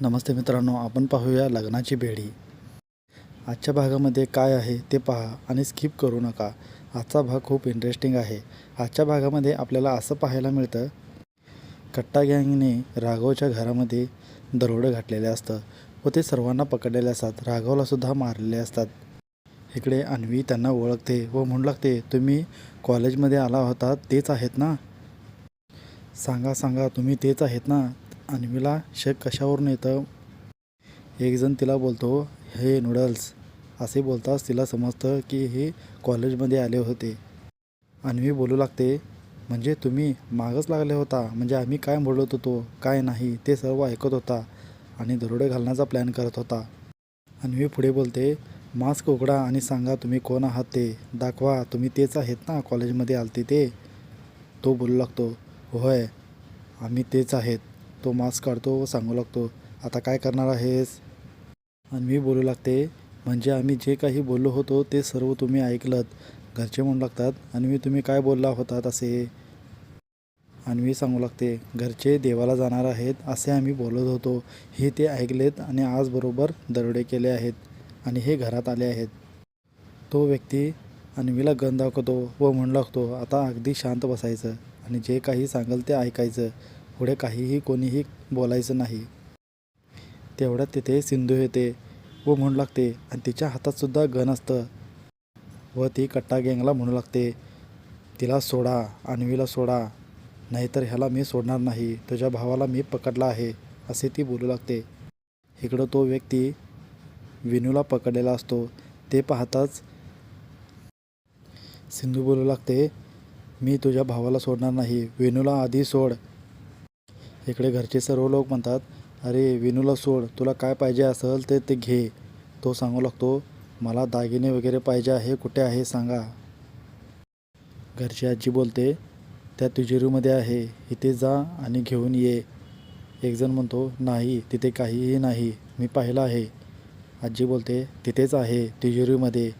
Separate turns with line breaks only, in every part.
नमस्ते मित्रांनो आपण पाहूया लग्नाची बेडी. आजच्या भागामध्ये काय आहे ते पहा आणि स्किप करू नका. आजचा भाग खूप इंटरेस्टिंग आहे. आजच्या भागामध्ये आपल्याला असं पाहायला मिळतं कट्टा गँगने राघवच्या घरामध्ये दरोडं घातलेले असतं व ते सर्वांना पकडलेले असतात राघवलासुद्धा मारलेले असतात. इकडे अन्वी त्यांना ओळखते व म्हणू लागते तुम्ही कॉलेजमध्ये आला होता तेच आहेत ना? सांगा सांगा तुम्ही तेच आहेत ना? अन्वीला शक कशावरून येतं? एकजण तिला बोलतो हे नूडल्स. असे बोलताच तिला समजतं की हे कॉलेजमध्ये आले होते. अन्वी बोलू लागते म्हणजे तुम्ही मागच लागले होता म्हणजे आम्ही काय बोलत होतो काय नाही ते सर्व ऐकत होता आणि दरोडे घालण्याचा प्लॅन करत होता. अन्वी पुढे बोलते मास्क उघडा आणि सांगा तुम्ही कोण आहात ते दाखवा तुम्ही तेच आहेत ना कॉलेजमध्ये आलते ते. तो बोलू लागतो होय आम्ही तेच आहेत. तो मास्क काढतो व सांगू लागतो आता काय करणार आहेस? आणि मी बोलू लागते म्हणजे आम्ही जे काही बोललो होतो ते सर्व तुम्ही ऐकलत. घरचे म्हणू लागतात आणि मी तुम्ही काय बोलला होतात असे? आणि मी सांगू लागते घरचे देवाला जाणार आहेत असे आम्ही बोलत होतो. हे ते ऐकलेत आणि आज बरोबर दरोडे केले आहेत आणि हे घरात आले आहेत. तो व्यक्ती अन्वीला गंध दाखवतो व म्हणू लागतो आता अगदी शांत बसायचं आणि जे काही सांगेल ते ऐकायचं. पुढे काहीही कोणीही बोलायचं नाही. तेवढ्यात तिथे सिंधू येते व म्हणू लागते आणि तिच्या हातातसुद्धा गन असतं. व ती कट्टा गँगला म्हणू लागते तिला सोडा अन्वीला सोडा नाहीतर ह्याला मी सोडणार नाही तुझ्या भावाला मी पकडला आहे असे ती बोलू लागते. इकडं तो व्यक्ती विनूला पकडलेला असतो. ते पाहताच सिंधू बोलू लागते मी तुझ्या भावाला सोडणार नाही वेणूला आधी सोड इकडे घरचे सर्व लोक म्हणतात अरे विनूला सोड तुला काय पाहिजे असेल ते ते घे. तो सांगू लागतो मला दागिने वगैरे पाहिजे आहे कुठे आहे सांगा. घरची आजी बोलते त्या तिजोरीमध्ये आहे इथे जा आणि घेऊन ये. एकजण म्हणतो नाही तिथे काहीही नाही मी पाहिलं आहे. आजी बोलते तिथेच आहे तिजोरीमध्ये.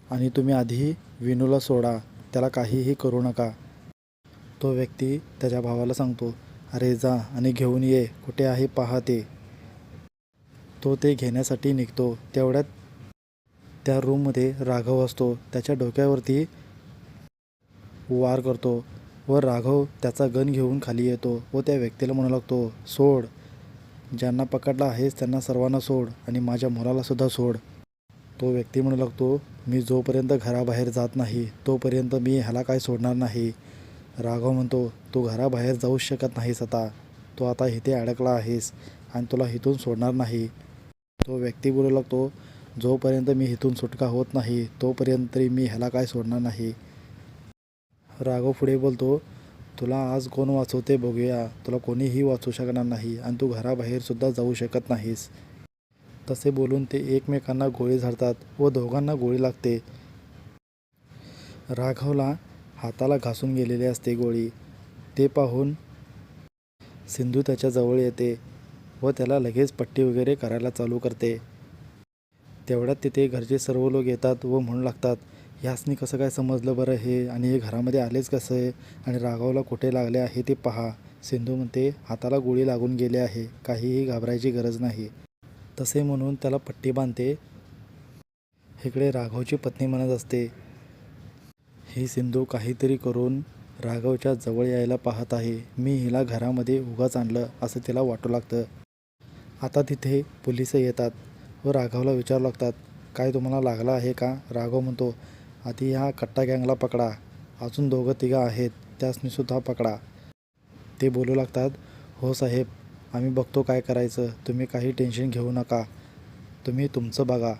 आणि तुम्ही आधी विनूला सोडा त्याला काहीही करू नका. तो व्यक्ती त्याच्या भावाला सांगतो अरे जा आणि घेऊन ये कुठे आहे पहा ते तो ते घेण्यासाठी निघतो. तेवढ्यात त्या रूममध्ये राघव असतो. त्याच्या डोक्यावरती वार करतो व राघव त्याचा गन घेऊन खाली येतो व त्या व्यक्तीला म्हणू लागतो सोड. ज्यांना पकडला आहेस त्यांना सर्वांना सोड आणि माझ्या मुलालासुद्धा सोड. तो व्यक्ती म्हणू लागतो मी जोपर्यंत घराबाहेर जात नाही तोपर्यंत मी ह्याला काय सोडणार नाही. राघव म्हणतो तू घराबाहेर जाऊच शकत नाहीस आता. तू आता इथे अडकला आहेस आणि तुला इथून सोडणार नाही. तो व्यक्ती बोलू लागतो जोपर्यंत मी इथून सुटका होत नाही तोपर्यंत तरी मी ह्याला काय सोडणार नाही. राघव पुढे बोलतो तुला आज कोण वाचवते बघूया. तुला कोणीही वाचू शकणार नाही आणि तू घराबाहेरसुद्धा जाऊ शकत नाहीस. तसे बोलून ते एकमेकांना गोळी झाडतात व दोघांना गोळी लागते. राघवला हाताला घासून गेलेली असते गोळी. ते पाहून सिंधू त्याच्याजवळ येते व त्याला लगेच पट्टी वगैरे करायला चालू करते. तेवढ्यात तिथे घरचे सर्व लोक येतात व म्हणू लागतात ह्यासनी कसं काय समजलं बरं हे? आणि हे घरामध्ये आलेच कसं आहे? आणि राघवला कुठे लागले आहे ते पहा. सिंधू म्हणते हाताला गोळी लागून गेली आहे. काहीही घाबरायची गरज नाही. तसे म्हणून त्याला पट्टी बांधते. इकडे राघवची पत्नी म्हणत असते ही सिंधू काहीतरी करून राघवच्या जवळ यायला पाहत आहे. मी हिला घरामध्ये उगाच आणलं असं तिला वाटू लागतं. आता तिथे पोलीस येतात व राघवला विचारू लागतात काय तुम्हाला लागला आहे का? राघव म्हणतो आधी ह्या कट्टा गँगला पकडा. अजून दोघं तिघं आहेत त्यासनीसुद्धा पकडा. ते बोलू लागतात हो साहेब आम्ही बघतो काय करायचं. तुम्ही काही टेन्शन घेऊ नका. तुम्ही तुमचं बघा.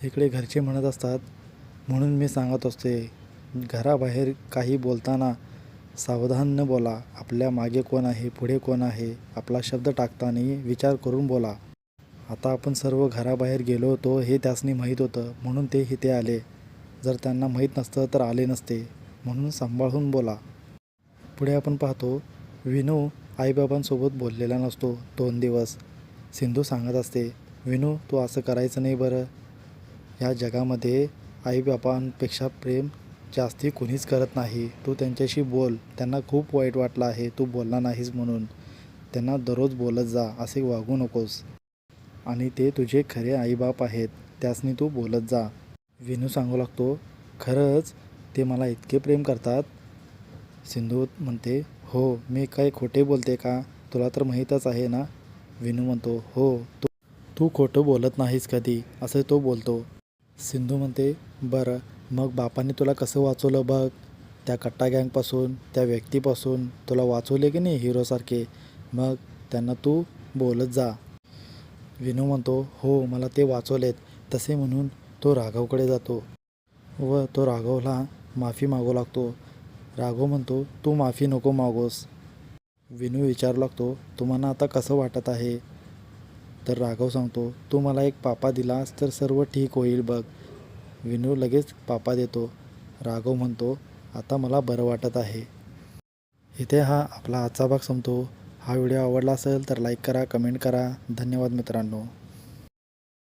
इकडे घरचे म्हणत असतात म्हणून मी सांगत असते घराबाहेर काही बोलताना सावधान न बोला. आपल्या मागे कोण आहे पुढे कोण आहे आपला शब्द टाकताना विचार करून बोला. आता आपण सर्व घराबाहेर गेलो होतो हे त्यासनी माहीत होतं म्हणून ते इथे आले. जर त्यांना माहीत नसतं तर आले नसते म्हणून सांभाळून बोला. पुढे आपण पाहतो विनू आईबाबांसोबत बोललेला नसतो. दोन दिवस. सिंधू सांगत असते विनू तू असं करायचं नाही बरं. या जगामध्ये आईबाबांपेक्षा प्रेम जास्ती कुणीच करत नाही. तू त्यांच्याशी बोल. त्यांना खूप वाईट वाटलं आहे. तू बोलला नाहीस म्हणून. त्यांना दररोज बोलत जा. असे वागू नकोस. आणि ते तुझे खरे आईबाप आहेत. त्यासनी तू बोलत जा. विनू सांगू लागतो खरंच ते मला इतके प्रेम करतात? सिंधू म्हणते हो. मी काय खोटे बोलते का? तुला तर माहीतच आहे ना? विनू म्हणतो हो. तू तू खोटं बोलत नाहीस कधी. असं तो बोलतो. सिंधू म्हणते बरं. मग बापाने तुला कसं वाचवलं बघ? त्या कट्टा गँगपासून त्या व्यक्तीपासून तुला वाचवले की नाही हिरोसारखे? मग त्यांना तू बोलत जा. विनू म्हणतो हो मला ते वाचवलेत. तसे म्हणून तो राघवकडे जातो व तो राघवला माफी मागू लागतो. राघव म्हणतो तू माफी नको मागोस. विनू विचारू लागतो तुम्हाला आता कसं वाटत आहे? तर राघव सांगतो तू मला एक पापा दिलास तर सर्व ठीक होईल बघ. विनू लगेच पापा देतो राघव म्हणतो आता मला बरं वाटत आहे. इथे हा आपला आजचा भाग संपतो. हा व्हिडिओ आवडला असेल तर लाईक करा कमेंट करा. धन्यवाद मित्रांनो.